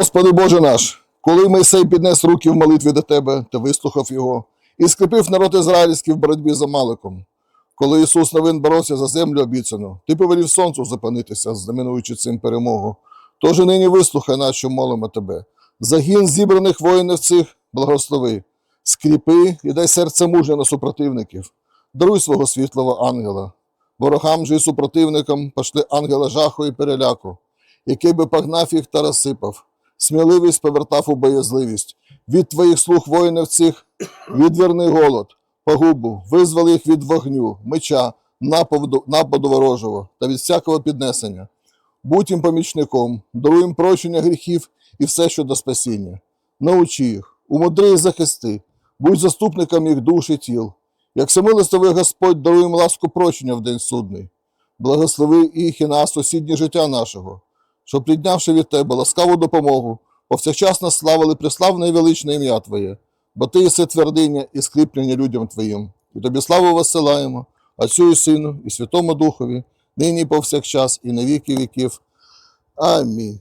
Господи Боже наш, коли Мойсей піднес руки в молитві до Тебе та вислухав його, і скріпив народ ізраїльський в боротьбі з Амаликом. Коли Ісус Новин боровся за землю обіцяну, ти повелів сонцю зупинитися, знаменуючи цим перемогу. Тож і нині вислухай нас, молимо тебе. Загін зібраних воїнів цих благослови, скріпи і дай серце мужня на супротивників. Даруй свого світлого ангела. Ворогам же і супротивникам пошли ангела жаху і переляку, який би погнав їх та розсипав. Сміливість повертав у боязливість. Від твоїх слуг воїнів цих відверни голод, погубу, визвали їх від вогню, меча, нападу, нападу ворожого та від всякого піднесення. Будь їм помічником, даруй їм прощення гріхів і все, що до спасіння. Научи їх, умудри і захисти, будь заступником їх душ і тіл. Як всемилостивий Господь даруй їм ласку прощення в день судний. Благослови їх і нас сусіднє життя нашого, щоб, піднявши від тебе ласкаву допомогу, повсякчасно славили преславне і величне ім'я Твоє, бо Ти єси твердиня і скріплення людям Твоїм. І тобі славу висилаємо, Отцю і Сину, і Святому Духові, нині повсякчас, і на віки віків. Амінь.